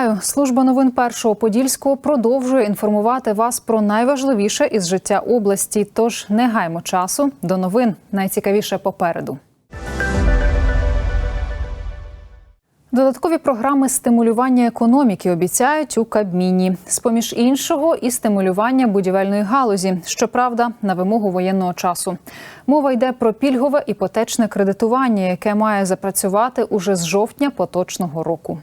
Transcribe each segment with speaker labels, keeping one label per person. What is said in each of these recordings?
Speaker 1: Вітаю! Служба новин першого подільського продовжує інформувати вас про найважливіше із життя області. Тож не гаймо часу до новин. Найцікавіше попереду. Додаткові програми стимулювання економіки обіцяють у Кабміні. З поміж іншого, і стимулювання будівельної галузі. Щоправда, на вимогу воєнного часу. Мова йде про пільгове іпотечне кредитування, яке має запрацювати уже з жовтня поточного року.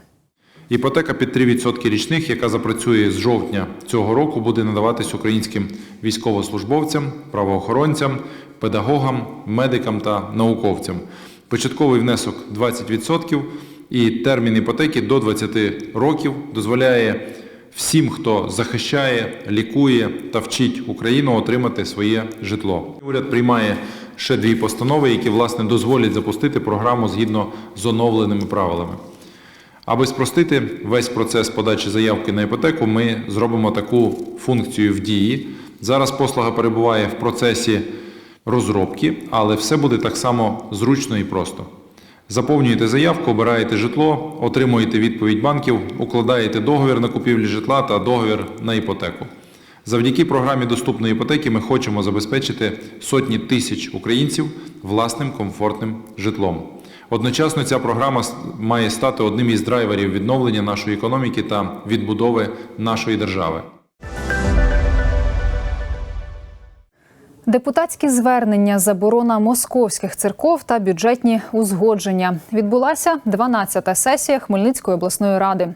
Speaker 2: Іпотека під 3% річних, яка запрацює з жовтня цього року, буде надаватись українським військовослужбовцям, правоохоронцям, педагогам, медикам та науковцям. Початковий внесок 20% і термін іпотеки до 20 років дозволяє всім, хто захищає, лікує та вчить Україну отримати своє житло. Уряд приймає ще дві постанови, які власне дозволять запустити програму згідно з оновленими правилами. Аби спростити весь процес подачі заявки на іпотеку, ми зробимо таку функцію в дії. Зараз послуга перебуває в процесі розробки, але все буде так само зручно і просто. Заповнюєте заявку, обираєте житло, отримуєте відповідь банків, укладаєте договір на купівлю житла та договір на іпотеку. Завдяки програмі доступної іпотеки ми хочемо забезпечити сотні тисяч українців власним комфортним житлом. Одночасно ця програма має стати одним із драйверів відновлення нашої економіки та відбудови нашої держави.
Speaker 1: Депутатські звернення, заборона московських церков та бюджетні узгодження. Відбулася 12-та сесія Хмельницької обласної ради.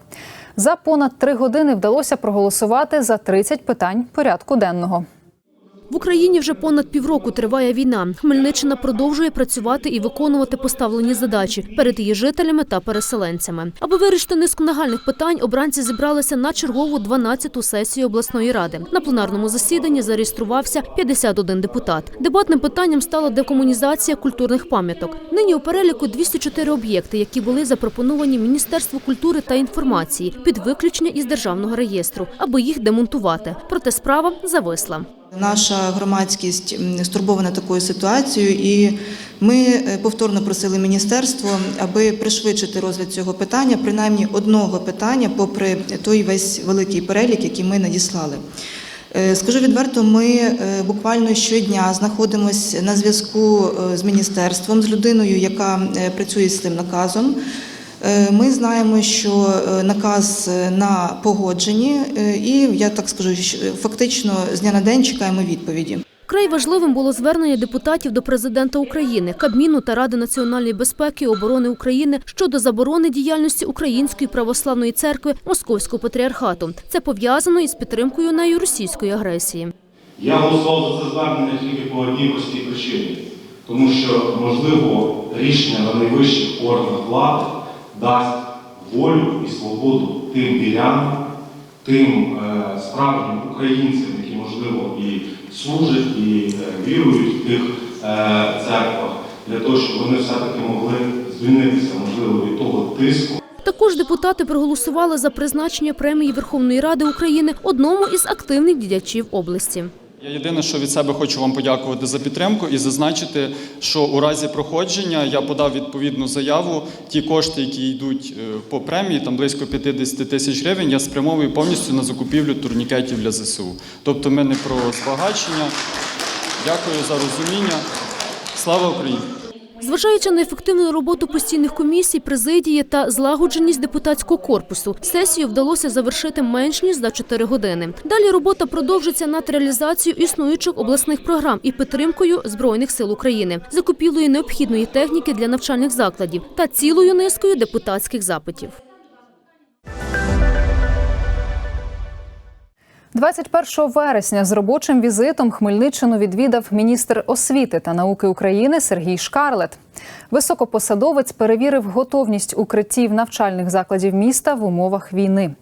Speaker 1: За понад три години вдалося проголосувати за 30 питань порядку денного.
Speaker 3: В Україні вже понад півроку триває війна. Хмельниччина продовжує працювати і виконувати поставлені задачі перед її жителями та переселенцями. Аби вирішити низку нагальних питань, обранці зібралися на чергову 12-ту сесію обласної ради. На пленарному засіданні зареєструвався 51 депутат. Дебатним питанням стала декомунізація культурних пам'яток. Нині у переліку 204 об'єкти, які були запропоновані Міністерству культури та інформації під виключення із державного реєстру, аби їх демонтувати. Проте справа зависла.
Speaker 4: Наша громадськість стурбована такою ситуацією, і ми е, повторно просили міністерство, аби пришвидшити розгляд цього питання, принаймні одного питання, попри той весь великий перелік, який ми надіслали. Е, Скажу відверто, ми е, буквально щодня знаходимося на зв'язку з міністерством, з людиною, яка працює з цим наказом. Е, Ми знаємо, що е, наказ е, на погодженні, і я так скажу, фактично з дня на день чекаємо відповіді.
Speaker 3: Край важливим було звернення депутатів до президента України, Кабміну та Ради національної безпеки і оборони України щодо заборони діяльності Української православної церкви Московського патріархату. Це пов'язано із підтримкою нею російської агресії.
Speaker 5: Я голосував за це звернення тільки по одній простій причині, тому що, можливо, рішення на найвищих органах влади дасть волю і свободу тим вірянам, тим е, справжнім українцям, які, можливо, і служать, і е, вірують в тих е, церквах, для того, щоб вони все-таки могли звільнитися, можливо, від того тиску.
Speaker 3: Також депутати проголосували за призначення премії Верховної Ради України одному із активних діячів області.
Speaker 6: Я єдине, що від себе хочу вам подякувати за підтримку і зазначити, що у разі проходження я подав відповідну заяву. Ті кошти, які йдуть е, по премії, там близько 50 тисяч гривень, я спрямовую повністю на закупівлю турнікетів для ЗСУ. Тобто ми не про збагачення. Дякую за розуміння. Слава Україні!
Speaker 3: Зважаючи на ефективну роботу постійних комісій, президії та злагодженість депутатського корпусу, сесію вдалося завершити менш ніж за 4 години. Далі робота продовжиться над реалізацією існуючих обласних програм і підтримкою збройних сил України, закупілою необхідної техніки для навчальних закладів та цілою низкою депутатських запитів.
Speaker 1: 21 вересня з робочим візитом Хмельниччину відвідав міністр освіти та науки України Сергій Шкарлет. Високопосадовець перевірив готовність укриттів навчальних закладів міста в умовах війни.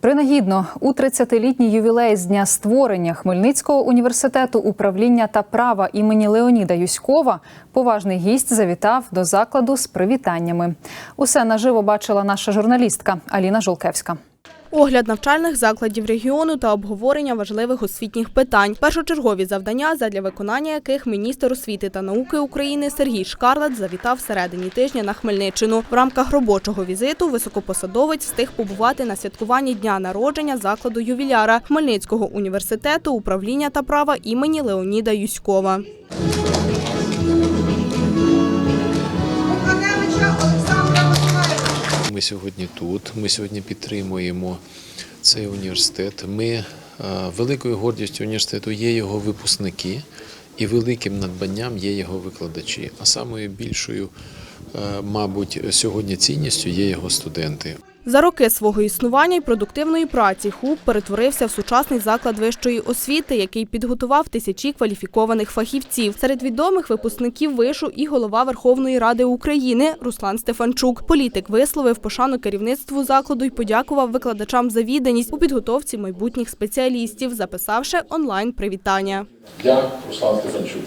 Speaker 1: Принагідно у 30-літній ювілей з дня створення Хмельницького університету управління та права імені Леоніда Юськова поважний гість завітав до закладу з привітаннями. Усе наживо бачила наша журналістка Аліна Жолкевська.
Speaker 7: Огляд навчальних закладів регіону та обговорення важливих освітніх питань. Першочергові завдання, задля виконання яких міністр освіти та науки України Сергій Шкарлет завітав середині тижня на Хмельниччину. В рамках робочого візиту високопосадовець встиг побувати на святкуванні дня народження закладу ювіляра Хмельницького університету управління та права імені Леоніда Юськова.
Speaker 8: Ми сьогодні тут. Ми сьогодні підтримуємо цей університет. Ми е, великою гордістю університету є його випускники, і великим надбанням є його викладачі. А самою більшою, е, мабуть, сьогодні цінністю є його студенти.
Speaker 7: За роки свого існування і продуктивної праці ХУП перетворився в сучасний заклад вищої освіти, який підготував тисячі кваліфікованих фахівців. Серед відомих випускників вишу і голова Верховної Ради України Руслан Стефанчук. Політик висловив пошану керівництву закладу і подякував викладачам за відданість у підготовці майбутніх спеціалістів, записавши онлайн привітання.
Speaker 9: Я Руслан Стефанчук,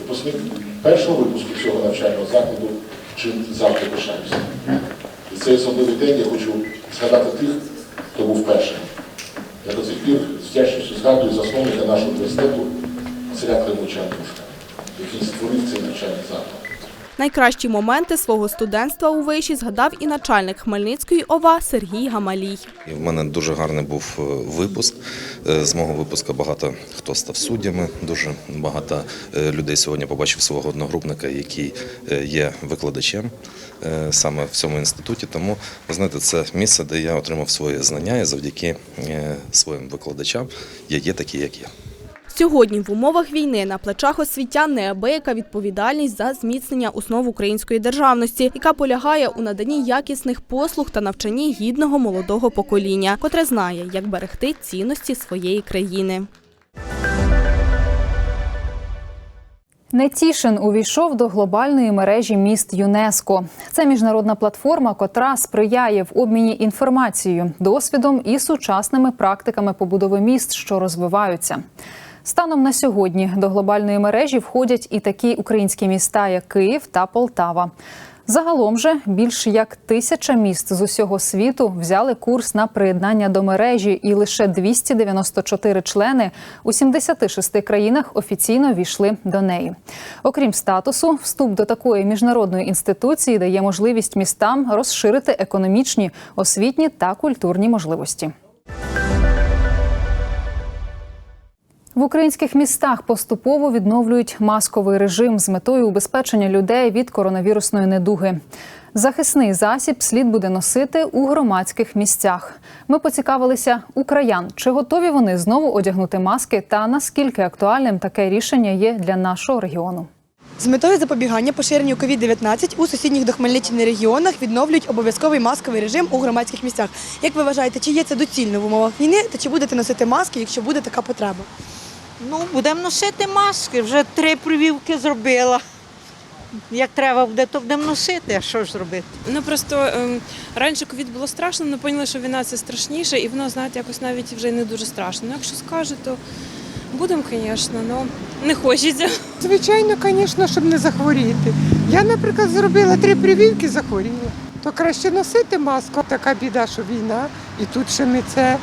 Speaker 9: випускник першого випуску цього навчального закладу, чим завжди пишаюся. І цей особливий день я хочу згадати тих, хто був першим. Я до цих пір з вдячністю згадую засновника нашого університету Василя Климовича Андрушка, який створив цей навчальний заклад.
Speaker 7: Найкращі моменти свого студентства у виші згадав і начальник Хмельницької ОВА Сергій Гамалій.
Speaker 10: В мене дуже гарний був е, випуск. Е, З мого випуску багато хто став суддями. Дуже багато е, людей сьогодні побачив свого одногрупника, який є викладачем саме в цьому інституті. Тому ви знаєте, це місце, де я отримав свої знання, і завдяки своїм викладачам я є такий, як я.
Speaker 7: Сьогодні в умовах війни на плечах освітян неабияка відповідальність за зміцнення основ української державності, яка полягає у наданні якісних послуг та навчанні гідного молодого покоління, котре знає, як берегти цінності своєї країни.
Speaker 1: Нетішин увійшов до глобальної мережі міст ЮНЕСКО. Це міжнародна платформа, котра сприяє в обміні інформацією, досвідом і сучасними практиками побудови міст, що розвиваються. Станом на сьогодні до глобальної мережі входять і такі українські міста, як Київ та Полтава. Загалом же більш як тисяча міст з усього світу взяли курс на приєднання до мережі, і лише 294 члени у 76 країнах офіційно війшли до неї. Окрім статусу, вступ до такої міжнародної інституції дає можливість містам розширити економічні, освітні та культурні можливості. В українських містах поступово відновлюють масковий режим з метою убезпечення людей від коронавірусної недуги. Захисний засіб слід буде носити у громадських місцях. Ми поцікавилися у краян, чи готові вони знову одягнути маски та наскільки актуальним таке рішення є для нашого регіону.
Speaker 11: З метою запобігання поширенню COVID-19 у сусідніх до Хмельниччини регіонах відновлюють обов'язковий масковий режим у громадських місцях. Як ви вважаєте, чи є це доцільно в умовах війни, та чи будете носити маски, якщо буде така потреба?
Speaker 12: Ну, будемо носити маски. Вже три прививки зробила. Як треба буде, то будемо носити, а що ж зробити?
Speaker 13: Ну просто ем, раніше ковід було страшно, ми поняли, що війна це страшніше, і воно, знаєте, якось навіть вже й не дуже страшно. Ну, якщо скажуть, то будемо, звісно, але не хочеться.
Speaker 14: Звичайно, звісно, щоб не захворіти. Я, наприклад, зробила три прививки, захворіла. То краще носити маску. Така біда, що війна, і тут ще ми це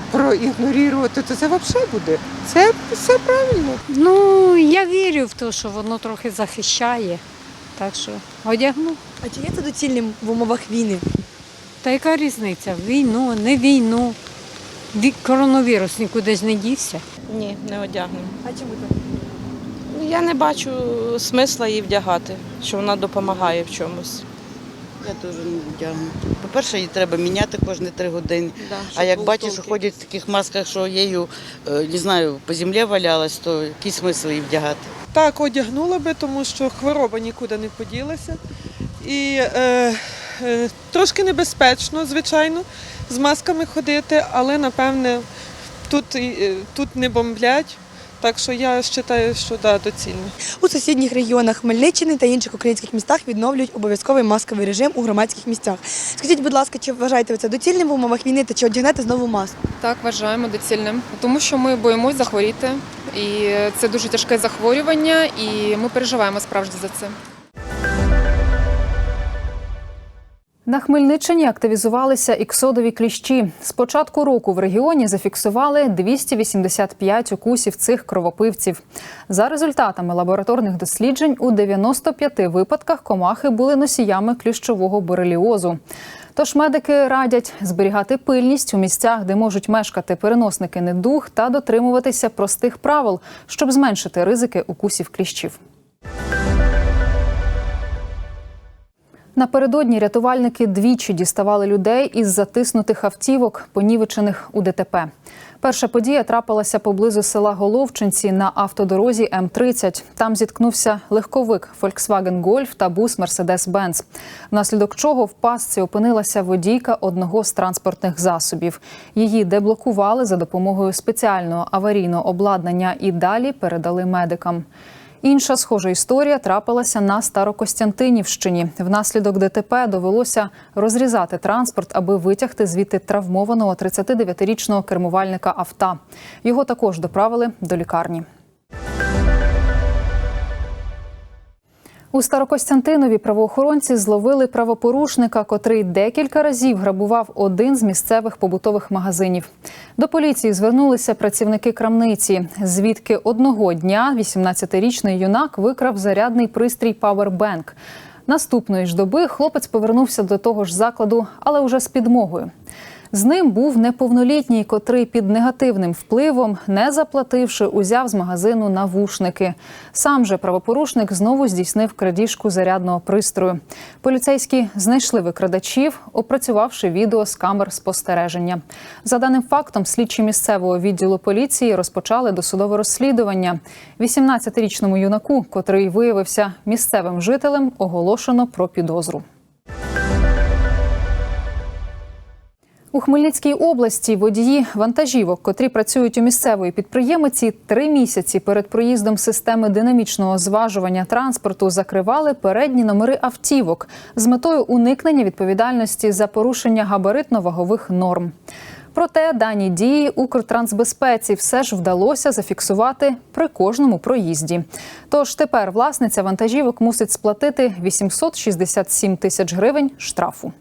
Speaker 14: проігнорувати, то це взагалі буде. Це все правильно.
Speaker 15: Ну, я вірю в те, що воно трохи захищає. Так що одягну.
Speaker 11: А чи є це доцільним в умовах війни?
Speaker 15: Та яка різниця? Війну, не війну. Ві- Коронавірус нікуди ж не дівся.
Speaker 13: Ні, не одягнемо.
Speaker 11: А чому так?
Speaker 13: Я не бачу смисла її вдягати, що вона допомагає в чомусь.
Speaker 12: Я теж не вдягну. По-перше, її треба міняти кожні три години. А як бачиш, що ходять в таких масках, що її, е, не знаю, по землі валялась, то який смисл її вдягати?
Speaker 14: Так, одягнула би, тому що хвороба нікуди не поділася. І е, е, трошки небезпечно, звичайно, з масками ходити, але напевне тут, і, е, тут не бомблять. Так що я вважаю, що да, доцільно.
Speaker 11: У сусідніх регіонах Хмельниччини та інших українських містах відновлюють обов'язковий масковий режим у громадських місцях. Скажіть, будь ласка, чи вважаєте ви це доцільним в умовах війни, та чи одягнете знову маску?
Speaker 13: Так, вважаємо доцільним, тому що ми боїмося захворіти, і це дуже тяжке захворювання, і ми переживаємо справді за це.
Speaker 1: На Хмельниччині активізувалися іксодові кліщі. З початку року в регіоні зафіксували 285 укусів цих кровопивців. За результатами лабораторних досліджень, у 95 випадках комахи були носіями кліщового бореліозу. Тож медики радять зберігати пильність у місцях, де можуть мешкати переносники недуг, та дотримуватися простих правил, щоб зменшити ризики укусів кліщів. Напередодні рятувальники двічі діставали людей із затиснутих автівок, понівечених у ДТП. Перша подія трапилася поблизу села Головчинці на автодорозі М-30. Там зіткнувся легковик Volkswagen Golf та бус Mercedes-Benz, внаслідок чого в пастці опинилася водійка одного з транспортних засобів. Її деблокували за допомогою спеціального аварійного обладнання і далі передали медикам. Інша схожа історія трапилася на Старокостянтинівщині. Внаслідок ДТП довелося розрізати транспорт, аби витягти звідти травмованого 39-річного кермувальника авто. Його також доправили до лікарні. У Старокостянтинові правоохоронці зловили правопорушника, котрий декілька разів грабував один з місцевих побутових магазинів. До поліції звернулися працівники крамниці, звідки одного дня 18-річний юнак викрав зарядний пристрій Powerbank. Наступної ж доби хлопець повернувся до того ж закладу, але уже з підмогою. З ним був неповнолітній, котрий під негативним впливом, не заплативши, узяв з магазину навушники. Сам же правопорушник знову здійснив крадіжку зарядного пристрою. Поліцейські знайшли викрадачів, опрацювавши відео з камер спостереження. За даним фактом, слідчі місцевого відділу поліції розпочали досудове розслідування. 18-річному юнаку, котрий виявився місцевим жителем, оголошено про підозру. У Хмельницькій області водії вантажівок, котрі працюють у місцевої підприємиці, три місяці перед проїздом системи динамічного зважування транспорту закривали передні номери автівок з метою уникнення відповідальності за порушення габаритно-вагових норм. Проте дані дії Укртрансбезпеці все ж вдалося зафіксувати при кожному проїзді. Тож тепер власниця вантажівок мусить сплатити 867 тисяч гривень штрафу.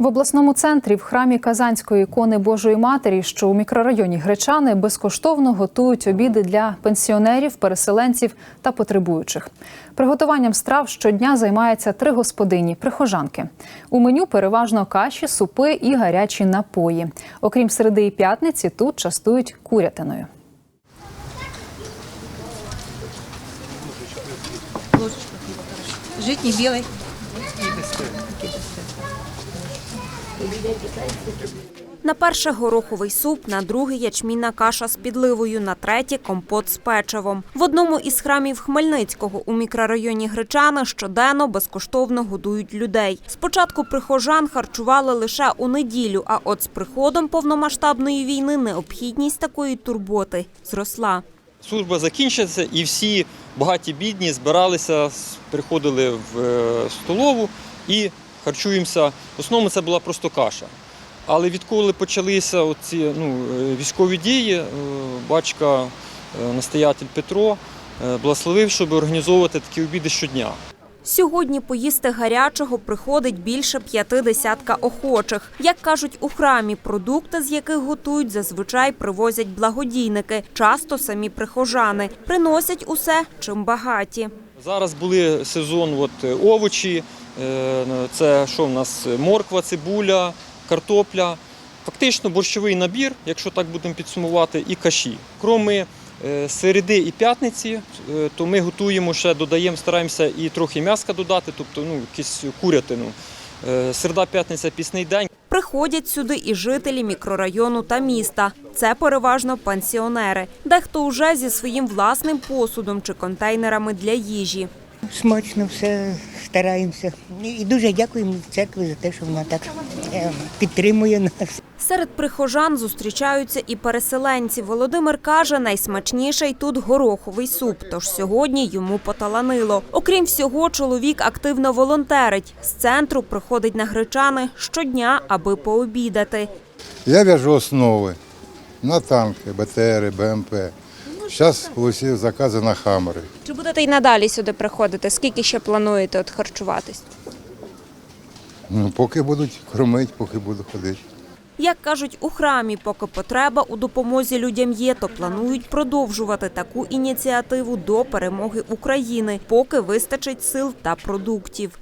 Speaker 1: В обласному центрі в храмі Казанської ікони Божої Матері, що у мікрорайоні Гречани, безкоштовно готують обіди для пенсіонерів, переселенців та потребуючих. Приготуванням страв щодня займається три господині прихожанки. У меню переважно каші, супи і гарячі напої. Окрім середи і п'ятниці, тут частують курятиною.
Speaker 16: Житній білий.
Speaker 17: На перше гороховий суп, на друге ячмінна каша з підливою, на третє компот з печивом. В одному із храмів Хмельницького у мікрорайоні Гречани щоденно безкоштовно годують людей. Спочатку прихожан харчували лише у неділю, а от з приходом повномасштабної війни необхідність такої турботи зросла.
Speaker 18: Служба закінчиться, і всі багаті бідні збиралися, приходили в е, столову і харчуємося. В основному це була просто каша. Але відколи почалися ці ну, е, військові дії, е, батька, е, настоятель Петро благословив, щоб організовувати такі обіди щодня.
Speaker 17: Сьогодні поїсти гарячого приходить більше п'яти десятка охочих. Як кажуть у храмі, продукти, з яких готують, зазвичай привозять благодійники, часто самі прихожани. Приносять усе, чим багаті.
Speaker 18: Зараз були сезон от, овочі, це що в нас морква, цибуля, картопля. Фактично борщовий набір, якщо так будемо підсумувати, і каші. Кроме е, середи і п'ятниці, е, то ми готуємо ще, додаємо, стараємося і трохи м'яска додати, тобто ну, якусь курятину. Е, Середа, п'ятниця, пісний день.
Speaker 17: Приходять сюди і жителі мікрорайону та міста. Це переважно пенсіонери. Дехто уже зі своїм власним посудом чи контейнерами для їжі.
Speaker 19: Смачно все стараємося. І дуже дякуємо церкві за те, що вона так е, підтримує нас.
Speaker 17: Серед прихожан зустрічаються і переселенці. Володимир каже, найсмачніший тут гороховий суп, тож сьогодні йому поталанило. Окрім всього, чоловік активно волонтерить. З центру приходить на гречани щодня, аби пообідати.
Speaker 20: Я в'яжу основи на танки, БТРи, БМП.
Speaker 16: Зараз усі закази на хамери.
Speaker 17: Чи будете й надалі сюди приходити? Скільки ще плануєте от харчуватись?
Speaker 16: Ну, поки будуть кормити, поки буду ходити.
Speaker 17: Як кажуть у храмі, поки потреба у допомозі людям є, то планують продовжувати таку ініціативу до перемоги України, поки вистачить сил та продуктів.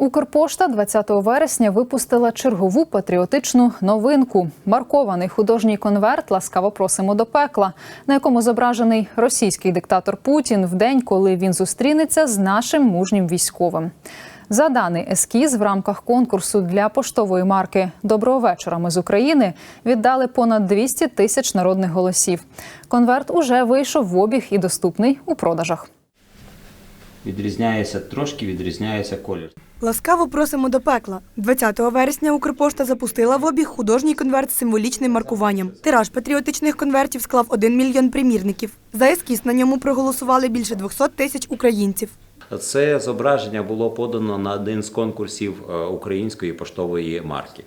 Speaker 1: Укрпошта 20 вересня випустила чергову патріотичну новинку. Маркований художній конверт Ласкаво просимо до пекла, на якому зображений російський диктатор Путін в день, коли він зустрінеться з нашим мужнім військовим. За даний ескіз в рамках конкурсу для поштової марки Доброго вечора. Ми з України віддали понад 200 тисяч народних голосів. Конверт уже вийшов в обіг і доступний у продажах.
Speaker 20: Відрізняється трошки, відрізняється колір.
Speaker 7: Ласкаво просимо до пекла. 20 вересня Укрпошта запустила в обіг художній конверт з символічним маркуванням. Тираж патріотичних конвертів склав 1 мільйон примірників. За ескіз на ньому проголосували більше 200 тисяч українців.
Speaker 20: Це зображення було подано на один з конкурсів е, української поштової марки.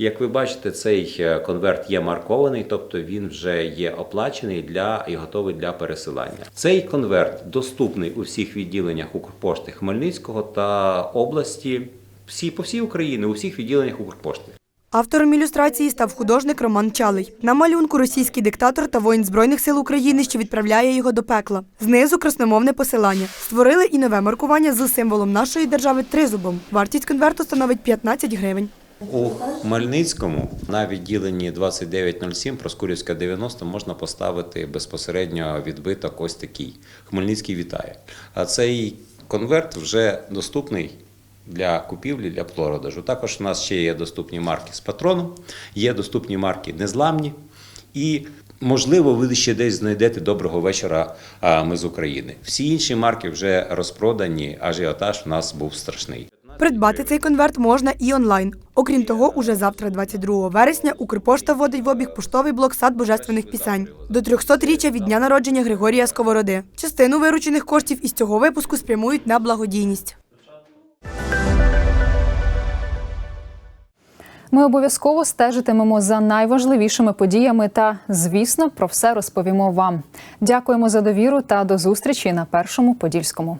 Speaker 20: Як ви бачите, цей е, конверт є маркований, тобто він вже є оплачений для і готовий для пересилання. Цей конверт доступний у всіх відділеннях Укрпошти Хмельницького та області, всі по всій Україні, у всіх відділеннях Укрпошти.
Speaker 7: Автором ілюстрації став художник Роман Чалий. На малюнку російський диктатор та воїн Збройних сил України, що відправляє його до пекла. Знизу красномовне посилання. Створили і нове маркування з символом нашої держави тризубом. Вартість конверту становить 15 гривень.
Speaker 20: У Хмельницькому на відділенні 2907 Проскурівська 90 можна поставити безпосередньо відбиток ось такий. Хмельницький вітає. А цей конверт вже доступний для купівлі, для продажу. Також у нас ще є доступні марки з патроном, є доступні марки незламні і. Можливо, ви ще десь знайдете доброго вечора. Ми з України. Всі інші марки вже розпродані. Ажіотаж у нас був страшний.
Speaker 7: Придбати цей конверт можна і онлайн. Окрім того, уже завтра, 22 вересня, Укрпошта вводить в обіг поштовий блок сад божественних пісень до 300-річчя від дня народження Григорія Сковороди. Частину виручених коштів із цього випуску спрямують на благодійність.
Speaker 1: Ми обов'язково стежитимемо за найважливішими подіями та, звісно, про все розповімо вам. Дякуємо за довіру та до зустрічі на першому подільському.